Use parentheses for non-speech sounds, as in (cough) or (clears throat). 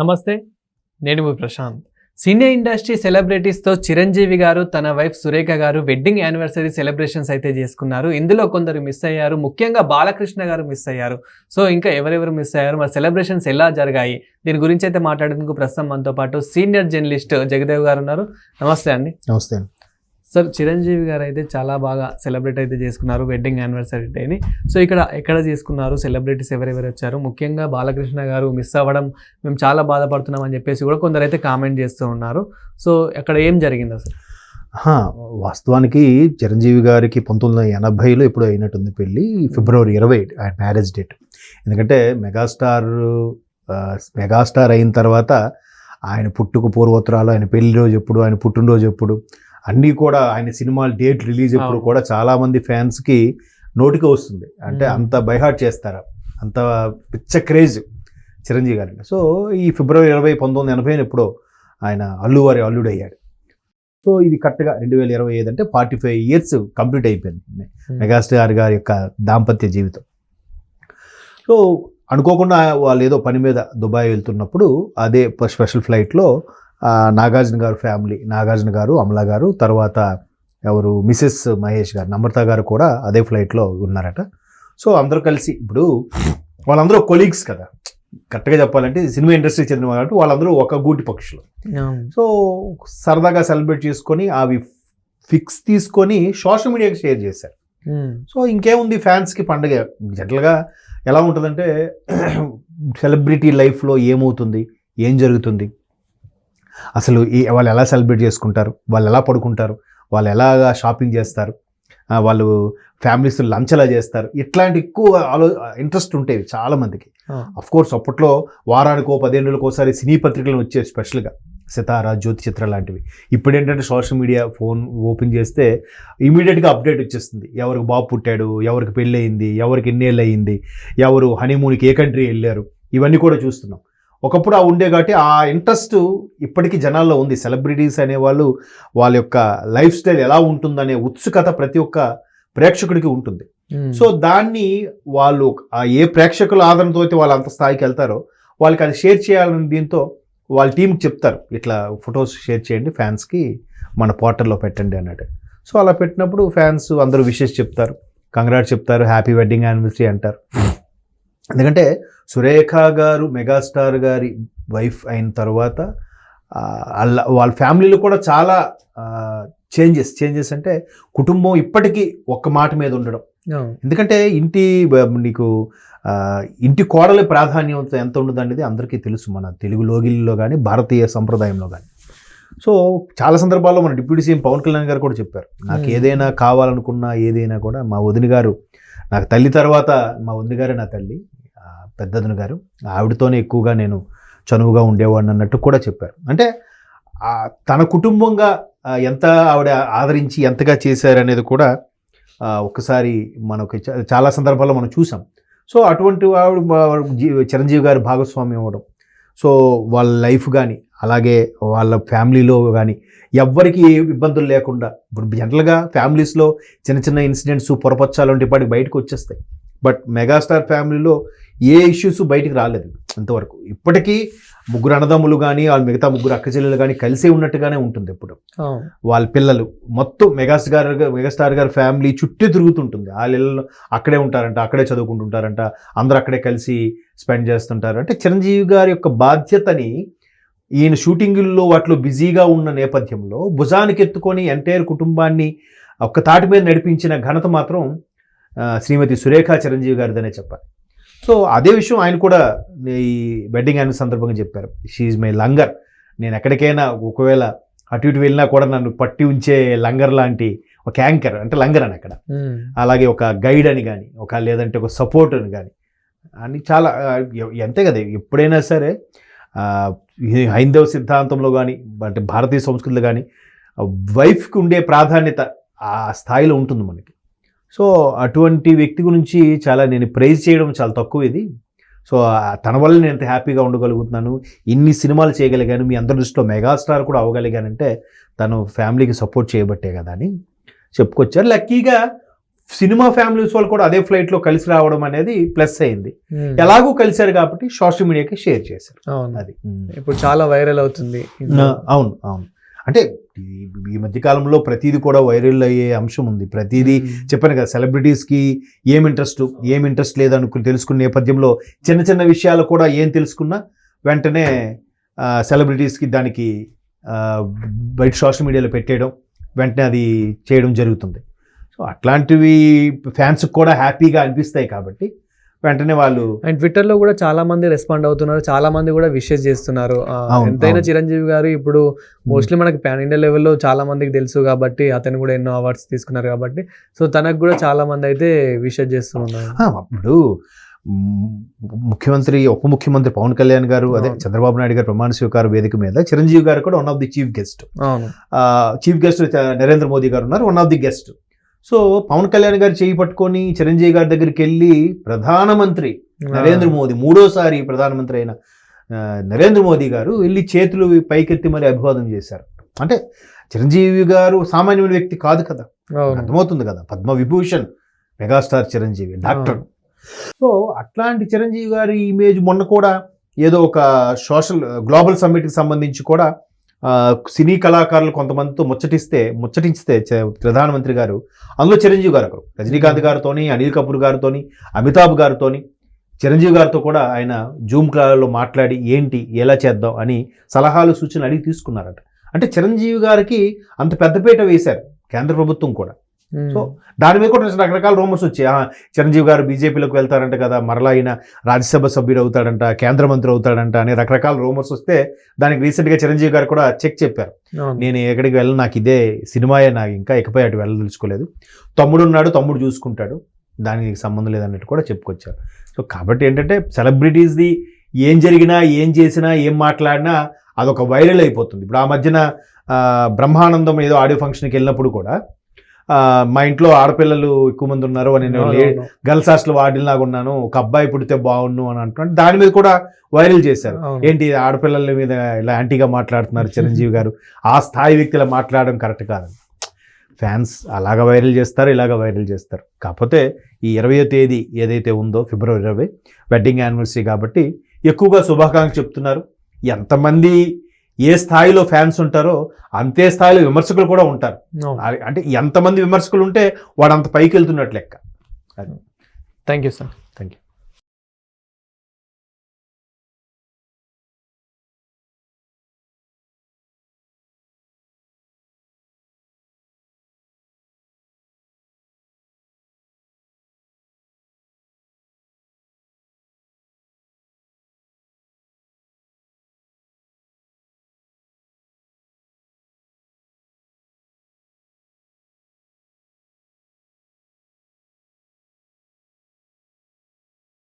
నమస్తే నేను మీ ప్రశాంత్. సినీ ఇండస్ట్రీ సెలబ్రిటీస్తో చిరంజీవి గారు తన వైఫ్ సురేఖ గారు వెడ్డింగ్ యానివర్సరీ సెలబ్రేషన్స్ అయితే చేసుకున్నారు. ఇందులో కొందరు మిస్ అయ్యారు ముఖ్యంగా బాలకృష్ణ గారు మిస్ అయ్యారు. సో ఇంకా ఎవరెవరు మిస్ అయ్యారు మరి సెలబ్రేషన్స్ ఎలా జరిగాయి? దీని గురించి అయితే మాట్లాడేందుకు ప్రస్తుతం మనతో పాటు సీనియర్ జర్నలిస్ట్ జగదేవ్ గారు ఉన్నారు. నమస్తే అండి. నమస్తే సార్ చిరంజీవి గారు అయితే చాలా బాగా సెలబ్రేట్ అయితే చేసుకున్నారు వెడ్డింగ్ యానివర్సరీ డేని సో ఇక్కడ ఎక్కడ చేసుకున్నారు సెలబ్రిటీస్ ఎవరెవరు వచ్చారు? ముఖ్యంగా బాలకృష్ణ గారు మిస్ అవ్వడం మేము చాలా బాధపడుతున్నాం అని చెప్పేసి కూడా కొందరు అయితే కామెంట్ చేస్తూ ఉన్నారు. సో అక్కడ ఏం జరిగింది అసలు వాస్తవానికి చిరంజీవి గారికి పంతొమ్మిది వందల ఎనభైలో ఇప్పుడు అయినట్టుంది పెళ్ళి ఫిబ్రవరి ఇరవై ఆయన మ్యారేజ్ డేట్ ఎందుకంటే మెగాస్టార్ మెగాస్టార్ అయిన తర్వాత ఆయన పుట్టుక పూర్వోత్తరాలు ఆయన పెళ్ళి రోజు ఎప్పుడు ఆయన పుట్టినరోజు ఎప్పుడు అన్నీ కూడా ఆయన సినిమాల డేట్ రిలీజ్ అవును. కూడా చాలామంది ఫ్యాన్స్కి నోటికి వస్తుంది. అంటే. అంత బైహార్ట్ చేస్తారు? అంత పిచ్చ క్రేజ్ చిరంజీవి గారికి సో ఈ ఫిబ్రవరి ఇరవై పంతొమ్మిది వందల ఎనభై ఎప్పుడో ఆయన అల్లువారి అల్లుడు అయ్యాడు సో ఇది కరెక్ట్గా రెండు వేల ఇరవై ఐదు అంటే ఫార్టీ ఫైవ్ ఇయర్స్ కంప్లీట్ అయిపోయింది మెగాస్టార్ గారి యొక్క దాంపత్య జీవితం. సో అనుకోకుండా వాళ్ళు ఏదో పని మీద దుబాయ్ వెళ్తున్నప్పుడు అదే స్పెషల్ ఫ్లైట్లో నాగార్జున గారు ఫ్యామిలీ నాగార్జున గారు అమలా గారు తర్వాత ఎవరు మిసెస్ మహేష్ గారు నమ్రత గారు కూడా అదే ఫ్లైట్లో ఉన్నారట. సో అందరూ కలిసి ఇప్పుడు వాళ్ళందరూ కొలీగ్స్ కదా. కరెక్ట్గా చెప్పాలంటే సినిమా ఇండస్ట్రీకి చెందిన వాళ్ళు వాళ్ళందరూ ఒక గూటి పక్షులు. సో సరదాగా సెలబ్రేట్ చేసుకొని అవి ఫిక్స్ తీసుకొని సోషల్ మీడియాకి షేర్ చేశారు. సో ఇంకేముంది ఫ్యాన్స్కి పండగ? జనరల్గా ఎలా ఉంటుందంటే (clears throat) సెలబ్రిటీ లైఫ్లో ఏమవుతుంది? ఏం జరుగుతుంది? అసలు ఈ వాళ్ళు ఎలా సెలబ్రేట్ చేసుకుంటారు? వాళ్ళు ఎలా పడుకుంటారు? వాళ్ళు ఎలాగా షాపింగ్ చేస్తారు? వాళ్ళు ఫ్యామిలీస్ లంచ్ ఎలా చేస్తారు? ఇట్లాంటి ఎక్కువ ఆలో ఇంట్రెస్ట్ ఉంటాయి చాలామందికి అఫ్ కోర్స్ అప్పట్లో వారానికో పదిహేను రోజులకు ఒకసారి సినీ పత్రికలు వచ్చేవి స్పెషల్గా సితారా జ్యోతి చిత్ర లాంటివి. ఇప్పుడు ఏంటంటే సోషల్ మీడియా ఫోన్ ఓపెన్ చేస్తే ఇమీడియట్గా అప్డేట్ వచ్చేస్తుంది. ఎవరికి బాబు పుట్టాడు ఎవరికి పెళ్ళి అయింది ఎవరికి ఎన్నేళ్ళు అయింది ఎవరు హనీమూన్కి ఏ కంట్రీ వెళ్ళారు? ఇవన్నీ కూడా చూస్తున్నాం. ఒకప్పుడు ఆ ఉండే కాబట్టి ఆ ఇంట్రెస్ట్ ఇప్పటికీ జనాల్లో ఉంది. సెలబ్రిటీస్ అనేవాళ్ళు వాళ్ళ యొక్క లైఫ్ స్టైల్ ఎలా ఉంటుందనే ఉత్సుకత ప్రతి ఒక్క ప్రేక్షకుడికి ఉంటుంది. సో దాన్ని వాళ్ళు ఆ ఏ ప్రేక్షకుల ఆదరణతో అయితే వాళ్ళు అంత స్థాయికి వెళ్తారో వాళ్ళకి అది షేర్ చేయాలని దీంతో వాళ్ళ టీంకి చెప్తారు. ఇట్లా ఫొటోస్ షేర్ చేయండి ఫ్యాన్స్కి మన పోర్టల్లో పెట్టండి అన్నట్టు. సో అలా పెట్టినప్పుడు ఫ్యాన్స్ అందరూ విషెస్ చెప్తారు. కంగ్రాట్స్ చెప్తారు. హ్యాపీ వెడ్డింగ్ యానివర్సరీ అంటారు. ఎందుకంటే సురేఖ గారు మెగాస్టార్ గారి వైఫ్ అయిన తర్వాత వాళ్ళ వాళ్ళ ఫ్యామిలీలో కూడా చాలా చేంజెస్ చేంజెస్ అంటే కుటుంబం ఇప్పటికీ ఒక్క మాట మీద ఉండడం. ఎందుకంటే ఇంటి నీకు ఇంటి కోడలి ప్రాధాన్యత ఎంత ఉండదు అనేది అందరికీ తెలుసు మన తెలుగు లోగిల్లో కానీ భారతీయ సంప్రదాయంలో కానీ సో చాలా సందర్భాల్లో మన డిప్యూటీ సీఎం పవన్ కళ్యాణ్ గారు కూడా చెప్పారు నాకు. ఏదైనా కావాలనుకున్నా ఏదైనా కూడా మా వదిన గారు నాకు తల్లి తర్వాత మా వదిన గారే నా తల్లి పెద్దదిన గారు. ఆవిడతోనే ఎక్కువగా నేను చనువుగా ఉండేవాడిని అన్నట్టు కూడా చెప్పారు. అంటే తన కుటుంబంగా ఎంత ఆవిడ ఆదరించి ఎంతగా చేశారనేది కూడా ఒకసారి మనకి చాలా సందర్భాల్లో మనం చూసాం. సో అటువంటి ఆవిడ చిరంజీవి గారి భాగస్వామ్యం అవ్వడం. సో వాళ్ళ లైఫ్ కానీ అలాగే వాళ్ళ ఫ్యామిలీలో కానీ ఎవ్వరికి ఇబ్బందులు లేకుండా ఇప్పుడు జనరల్గా ఫ్యామిలీస్లో చిన్న చిన్న ఇన్సిడెంట్స్ పొరపచ్చాలంటే ఇప్పటికి బయటకు వచ్చేస్తాయి. బట్ మెగాస్టార్ ఫ్యామిలీలో ఏ ఇష్యూస్ బయటికి రాలేదు ఇంతవరకు ఇప్పటికీ ముగ్గురు అన్నదమ్ములు కానీ వాళ్ళ మిగతా ముగ్గురు అక్క చెల్లెలు కానీ కలిసే ఉన్నట్టుగానే ఉంటుంది ఎప్పుడు. వాళ్ళ పిల్లలు మొత్తం మెగాస్టార్ గారు మెగాస్టార్ గారి ఫ్యామిలీ చుట్టూ తిరుగుతుంటుంది. వాళ్ళ ఇళ్ళలో అక్కడే ఉంటారంట అక్కడే చదువుకుంటుంటారంట అందరూ అక్కడే కలిసి స్పెండ్ చేస్తుంటారు. అంటే చిరంజీవి గారి యొక్క బాధ్యతని ఈయన షూటింగుల్లో వాటిలో బిజీగా ఉన్న నేపథ్యంలో భుజానికి ఎత్తుకొని ఎంటైర్ కుటుంబాన్ని ఒక్క తాటి మీద నడిపించిన ఘనత మాత్రం శ్రీమతి సురేఖ చిరంజీవి గారిదనే చెప్పాలి. సో అదే విషయం ఆయన కూడా ఈ వెడ్డింగ్ యానివర్సరీ సందర్భంగా చెప్పారు. షీఈ్ మై లంగర్. నేను ఎక్కడికైనా ఒకవేళ అటు ఇటు వెళ్ళినా కూడా నన్ను పట్టి ఉంచే లంగర్ లాంటి ఒక యాంకర్ అంటే లంగర్ అని అక్కడ. అలాగే ఒక గైడ్ అని కానీ ఒక లేదంటే ఒక సపోర్ట్ అని కానీ అని చాలా అంతే కదా. ఎప్పుడైనా సరే హైందవ సిద్ధాంతంలో కానీ అంటే భారతీయ సంస్కృతిలో కానీ వైఫ్కి ఉండే ప్రాధాన్యత ఆ స్థాయిలో ఉంటుంది మనకి. సో అటువంటి వ్యక్తి గురించి చాలా నేను ప్రైజ్ చేయడం చాలా తక్కువ ఇది. సో తన వల్ల నేను ఎంత హ్యాపీగా ఉండగలుగుతున్నాను ఇన్ని సినిమాలు చేయగలిగాను మీ అందరి దృష్టిలో మెగాస్టార్ కూడా అవ్వగలిగానంటే తను ఫ్యామిలీకి సపోర్ట్ చేయబట్టే కదా అని చెప్పుకొచ్చారు. లక్కీగా సినిమా ఫ్యామిలీస్ వాళ్ళు కూడా అదే ఫ్లైట్లో కలిసి రావడం అనేది ప్లస్ అయింది. ఎలాగూ కలిశారు కాబట్టి సోషల్ మీడియాకి షేర్ చేశారు. అవును. అది. ఇప్పుడు చాలా వైరల్ అవుతుంది. అవును అవును. అంటే ఈ- ఈ మధ్య కాలంలో ప్రతిదీ కూడా వైరల్ అయ్యే అంశం ఉంది. ప్రతిదీ చెప్పాను కదా సెలబ్రిటీస్కి ఏం ఇంట్రెస్ట్ ఏం ఇంట్రెస్ట్ లేదనుకుని తెలుసుకున్న నేపథ్యంలో చిన్న చిన్న విషయాలు కూడా ఏం తెలుసుకున్నా వెంటనే సెలబ్రిటీస్కి దానికి బయట సోషల్ మీడియాలో పెట్టేయడం వెంటనే అది చేయడం జరుగుతుంది. సో అట్లాంటివి ఫ్యాన్స్కి కూడా హ్యాపీగా అనిపిస్తాయి కాబట్టి వెంటనే వాళ్ళు అండ్ ట్విట్టర్లో కూడా చాలా మంది రెస్పాండ్ అవుతున్నారు చాలా మంది కూడా విషెస్ చేస్తున్నారు. ఎంతైనా. చిరంజీవి గారు ఇప్పుడు మోస్ట్లీ మనకి పాన్ ఇండియా లెవెల్లో చాలా మందికి తెలుసు కాబట్టి అతను కూడా ఎన్నో అవార్డ్స్ తీసుకున్నారు కాబట్టి. సో తనకు కూడా చాలా మంది అయితే విషెస్ చేస్తున్నారు అప్పుడు ముఖ్యమంత్రి ఉప ముఖ్యమంత్రి పవన్ కళ్యాణ్ గారు అదే. చంద్రబాబు నాయుడు గారు ప్రమాణ స్వీకార వేదిక మీద చిరంజీవి గారు కూడా one of the chief guest chief guest Narendra Modi గారు ఉన్నారు one of the guest so Pawan Kalyan గారు చేయి పట్టుకొని చిరంజీవి గారి దగ్గరికి వెళ్ళి ప్రధానమంత్రి నరేంద్ర మోదీ మూడోసారి ప్రధానమంత్రి అయిన నరేంద్ర మోదీ గారు వెళ్ళి చేతులు పైకెత్తి మరి అభివాదం చేశారు. అంటే చిరంజీవి గారు సామాన్యమైన వ్యక్తి కాదు కదా. అర్థమవుతుంది కదా. Padma Vibhushan megastar Chiranjeevi doctor. So అట్లాంటి చిరంజీవి గారి ఇమేజ్ మొన్న కూడా ఏదో ఒక సోషల్ గ్లోబల్ సమ్మిట్కి సంబంధించి కూడా సినీ కళాకారులు కొంతమందితో ముచ్చటిస్తే ముచ్చటించితే ప్రధానమంత్రి గారు అందులో చిరంజీవి గారు ఒకరు. రజనీకాంత్ గారితోని అనిల్ కపూర్ గారితోని అమితాబ్ గారితోని చిరంజీవి గారితో కూడా ఆయన జూమ్ కాల్లో మాట్లాడి ఏంటి ఎలా చేద్దాం అని సలహాలు సూచనలు అడిగి తీసుకున్నారట. అంటే చిరంజీవి గారికి అంత పెద్దపీట వేశారు కేంద్ర ప్రభుత్వం కూడా. సో దాని మీద కూడా రకరకాల రూమర్స్ వచ్చాయి. చిరంజీవి గారు బీజేపీలోకి వెళ్తారంట కదా మరలా ఆయన రాజ్యసభ సభ్యుడు అవుతాడంట కేంద్ర మంత్రి అవుతాడంట అని రకరకాల రూమర్స్ వస్తే దానికి రీసెంట్గా చిరంజీవి గారు కూడా చెక్ చెప్పారు. నేను ఎక్కడికి వెళ్ళను నాకు ఇదే సినిమాయే నాకు ఇంకా ఇకపై అటు వెళ్ళదలుచుకోలేదు. తమ్ముడు ఉన్నాడు తమ్ముడు చూసుకుంటాడు. దానికి సంబంధం లేదన్నట్టు కూడా చెప్పుకొచ్చారు. సో కాబట్టి ఏంటంటే సెలబ్రిటీస్ది ఏం జరిగినా ఏం చేసినా ఏం మాట్లాడినా అదొక వైరల్ అయిపోతుంది. ఇప్పుడు ఆ మధ్యన బ్రహ్మానందం ఏదో ఆడియో ఫంక్షన్కి వెళ్ళినప్పుడు కూడా మా ఇంట్లో ఆడపిల్లలు ఎక్కువ మంది ఉన్నారు అని నేను. గర్ల్స్ హాస్టల్ వార్డెన్లాగా ఉన్నాను ఒక అబ్బాయి పుడితే బాగుండు అని అంటున్నాడు. దాని మీద కూడా వైరల్ చేశారు. ఏంటి ఆడపిల్లల మీద ఇలా యాంటీగా మాట్లాడుతున్నారు చిరంజీవి గారు? ఆ స్థాయి వ్యక్తిలా మాట్లాడడం కరెక్ట్ కాదని ఫ్యాన్స్ అలాగ వైరల్ చేస్తారు ఇలాగ వైరల్ చేస్తారు. కాకపోతే ఈ ఇరవయో తేదీ ఏదైతే ఉందో ఫిబ్రవరి ఇరవై వెడ్డింగ్ యానివర్సరీ కాబట్టి ఎక్కువగా శుభాకాంక్షలు చెప్తున్నారు. ఎంతమంది ఏ స్థాయిలో ఫ్యాన్స్ ఉంటారో అంతే స్థాయిలో విమర్శకులు కూడా ఉంటారు. అంటే ఎంతమంది విమర్శకులు ఉంటే వాడు అంత పైకి వెళ్తున్నట్లు లెక్క. Thank you sir thank you